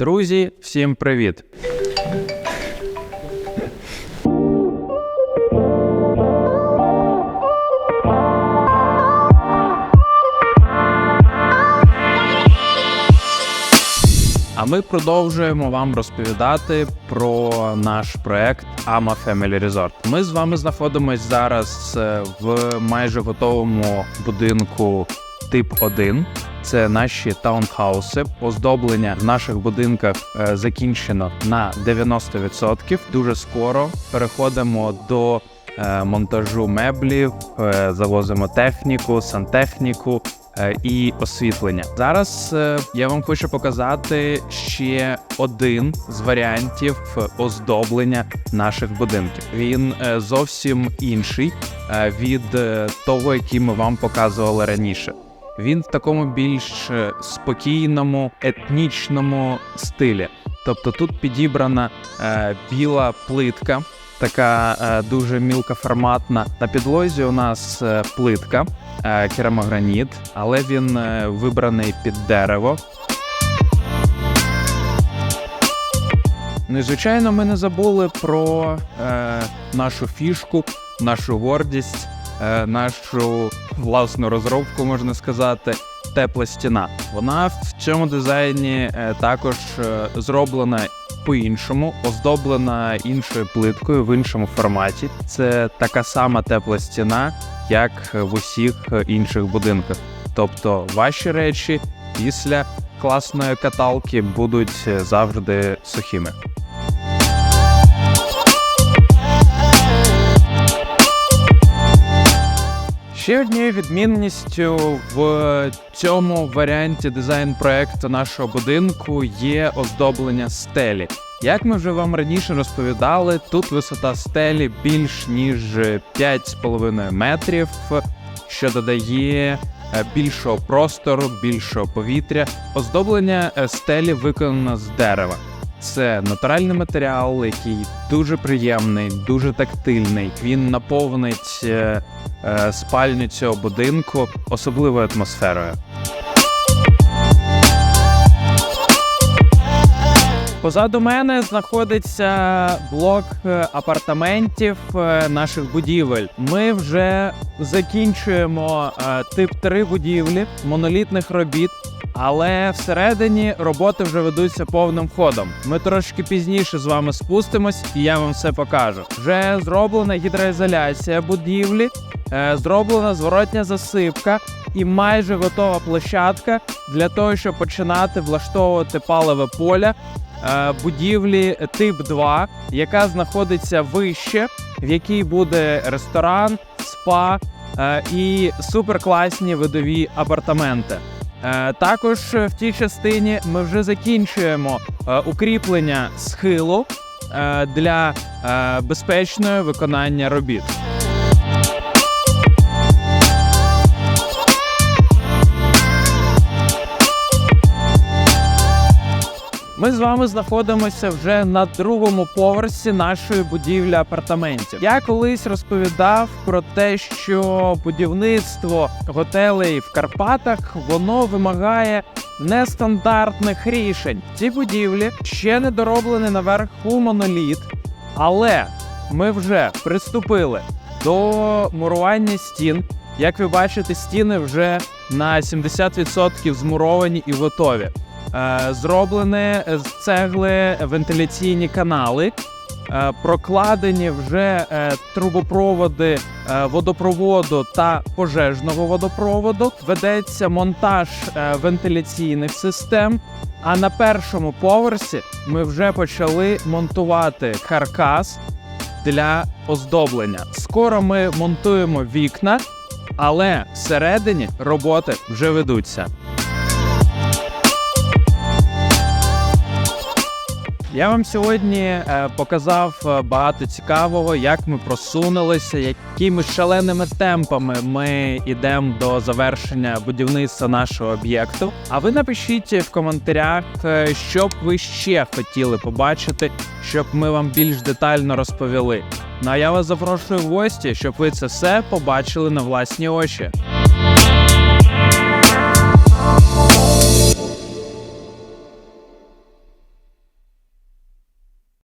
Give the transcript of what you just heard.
Друзі, всім привіт! А ми продовжуємо вам розповідати про наш проект AMA Family Resort. Ми з вами знаходимося зараз е, в майже готовому будинку тип 1. Це наші таунхауси. Оздоблення в наших будинках е, закінчено на 90%. Дуже скоро переходимо до е, монтажу меблів, е, завозимо техніку, сантехніку і освітлення. Зараз я вам хочу показати ще один з варіантів оздоблення наших будинків. Він зовсім інший від того, який ми вам показували раніше. Він в такому більш е, спокійному, етнічному стилі. Тобто тут підібрана е, біла плитка, така е, дуже мілкоформатна. На підлозі у нас е, плитка, е, керамограніт, але він е, вибраний під дерево. Ну і звичайно, ми не забули про е, нашу фішку, нашу гордість, нашу власну розробку, можна сказати. Тепла стіна. Вона в цьому дизайні е, також е, зроблена по-іншому, оздоблена іншою плиткою в іншому форматі. Це така сама тепла стіна, як в усіх е, інших будинках. Тобто ваші речі після класної каталки будуть е, завжди сухими. Ще однією відмінністю в цьому варіанті дизайн проекту нашого будинку є оздоблення стелі. Як ми вже вам раніше розповідали, тут висота стелі більш ніж 5,5 метрів, що додає е, більшого простору, більшого повітря. Оздоблення е, стелі виконано з дерева. Це натуральний матеріал, який дуже приємний, дуже тактильний. Він наповнить е, спальню цього будинку особливою атмосферою. Позаду мене знаходиться блок е, апартаментів е, наших будівель. Ми вже закінчуємо е, тип 3 будівлі монолітних робіт. Але всередині роботи вже ведуться повним ходом. Ми трошки пізніше з вами спустимось, і я вам все покажу. Вже зроблена гідроізоляція будівлі, е, зроблена зворотня засипка і майже готова площадка для того, щоб починати влаштовувати паливе поля е, будівлі тип 2, яка знаходиться вище, в якій буде ресторан, спа е, і суперкласні видові апартаменти. Е, Також в тій частині ми вже закінчуємо е, укріплення схилу е, для безпечного виконання робіт. Ми з вами знаходимося вже на другому поверсі нашої будівлі апартаментів. Я колись розповідав про те, що будівництво готелей в Карпатах воно вимагає нестандартних рішень. Ці будівлі ще не дороблені наверху моноліт, але ми вже приступили до мурування стін. Як ви бачите, стіни вже на 70% змуровані і готові. Е, Зроблені з цегли вентиляційні канали, е, прокладені вже е, трубопроводи водопроводу та пожежного водопроводу. Ведеться монтаж вентиляційних систем. А на першому поверсі ми вже почали монтувати каркас для оздоблення. Скоро ми монтуємо вікна, але всередині роботи вже ведуться. Я вам сьогодні е, показав е, багато цікавого, як ми просунулися, якими шаленими темпами ми йдемо до завершення будівництва нашого об'єкту. А ви напишіть в коментарях, е, що б ви ще хотіли побачити, щоб ми вам більш детально розповіли. Ну а я вас запрошую в гості, щоб ви це все побачили на власні очі.